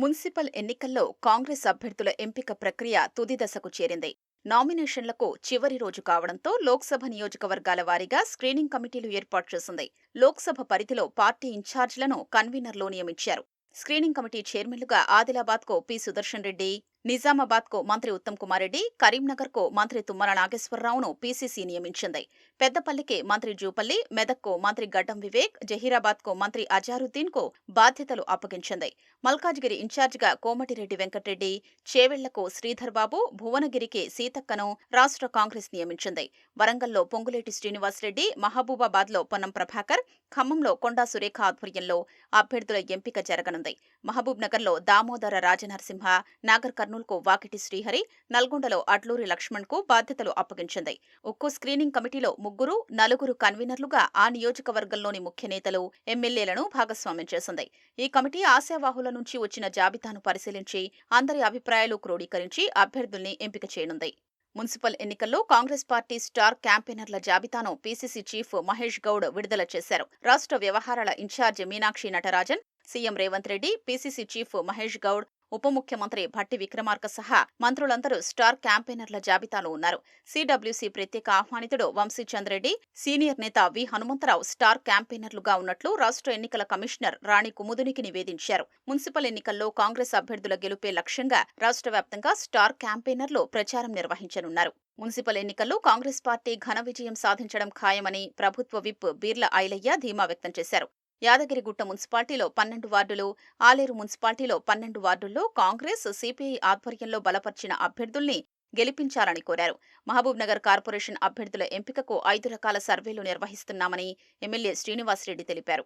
Municipal ఎన్నికల్లో కాంగ్రెస్ అభ్యర్థుల ఎంపిక ప్రక్రియ తుది దశకు చేరింది. నామినేషన్లకు చివరి రోజు కావడంతో లోక్సభ నియోజకవర్గాల వారీగా స్క్రీనింగ్ కమిటీలు ఏర్పాటు చేసింది. లోక్సభ పరిధిలో పార్టీ ఇన్ఛార్జీలను కన్వీనర్లో నియమించారు. స్క్రీనింగ్ కమిటీ చైర్మన్లుగా ఆదిలాబాద్కు పి సుదర్శన్ రెడ్డి నిజామాబాద్కు మంత్రి ఉత్తమ్ కుమార్ రెడ్డి కరీంనగర్కు మంత్రి తుమ్మల నాగేశ్వరరావును పీసీసీ నియమించింది. పెద్దపల్లికి మంత్రి జూపల్లి మెదక్కు మంత్రి గడ్డం వివేక్ జహీరాబాద్కు మంత్రి అజారుద్దీన్కు బాధ్యతలు అప్పగించింది. మల్కాజ్గిరి ఇన్ఛార్జిగా కోమటిరెడ్డి వెంకటరెడ్డి చేవెళ్ళకు శ్రీధర్ బాబు భువనగిరికి సీతక్కను రాష్ట్ర కాంగ్రెస్ నియమించింది. వరంగల్లో పొంగులేటి శ్రీనివాసరెడ్డి మహబూబాబాద్లో పొన్నం ప్రభాకర్ ఖమ్మంలో కొండా సురేఖ ఆధ్వర్యంలో అభ్యర్థుల ఎంపిక జరగనుంది. మహబూబ్నగర్లో దామోదర రాజనరసింహ నాగర్ కర్నూలుకు వాకిటి శ్రీహరి నల్గొండలో అట్లూరి లక్ష్మణ్కు బాధ్యతలు అప్పగించింది. ఉక్కు స్క్రీనింగ్ కమిటీలో ముగ్గురు నలుగురు కన్వీనర్లుగా ఆ నియోజకవర్గంలోని ముఖ్య నేతలు ఎమ్మెల్యేలను భాగస్వామ్యం చేసింది. ఈ కమిటీ ఆశావాహుల నుంచి వచ్చిన జాబితాను పరిశీలించి అందరి అభిప్రాయాలు క్రోడీకరించి అభ్యర్థుల్ని ఎంపిక చేయనుంది. మున్సిపల్ ఎన్నికల్లో కాంగ్రెస్ పార్టీ స్టార్ క్యాంపెయినర్ల జాబితాను పీసీసీ చీఫ్ మహేష్ గౌడ్ విడుదల చేశారు. రాష్ట్ర వ్యవహారాల incharge Meenakshi Natarajan CM Revanth Reddy PCC chief Mahesh Goud ఉప ముఖ్యమంత్రి భట్టి విక్రమార్క సహా మంత్రులందరూ స్టార్ క్యాంపెయినర్ల జాబితాలో ఉన్నారు. సిడబ్ల్యూసీ ప్రత్యేక ఆహ్వానితుడు వంశీచంద్రెడ్డి సీనియర్ నేత వి. హనుమంతరావు స్టార్ క్యాంపెయినర్లుగా ఉన్నట్లు రాష్ట్ర ఎన్నికల కమిషనర్ రాణి కుముదునికి నివేదించారు. మున్సిపల్ ఎన్నికల్లో కాంగ్రెస్ అభ్యర్థుల గెలుపే లక్ష్యంగా రాష్ట్ర వ్యాప్తంగా స్టార్ క్యాంపెయినర్లు ప్రచారం నిర్వహించనున్నారు. మున్సిపల్ ఎన్నికల్లో కాంగ్రెస్ పార్టీ ఘన విజయం సాధించడం ఖాయమని ప్రభుత్వ విప్ బీర్ల ఐలయ్య ధీమా వ్యక్తం చేశారు. యాదగిరిగుట్ట మున్సిపాలిటీలో పన్నెండు వార్డులు ఆలేరు మున్సిపాలిటీలో పన్నెండు వార్డుల్లో కాంగ్రెస్ సిపిఐ ఆధ్వర్యంలో బలపర్చిన అభ్యర్థుల్ని గెలిపించాలని కోరారు. మహబూబ్ నగర్ కార్పొరేషన్ అభ్యర్థుల ఎంపికకు ఐదు రకాల సర్వేలు నిర్వహిస్తున్నామని ఎమ్మెల్యే శ్రీనివాసరెడ్డి తెలిపారు.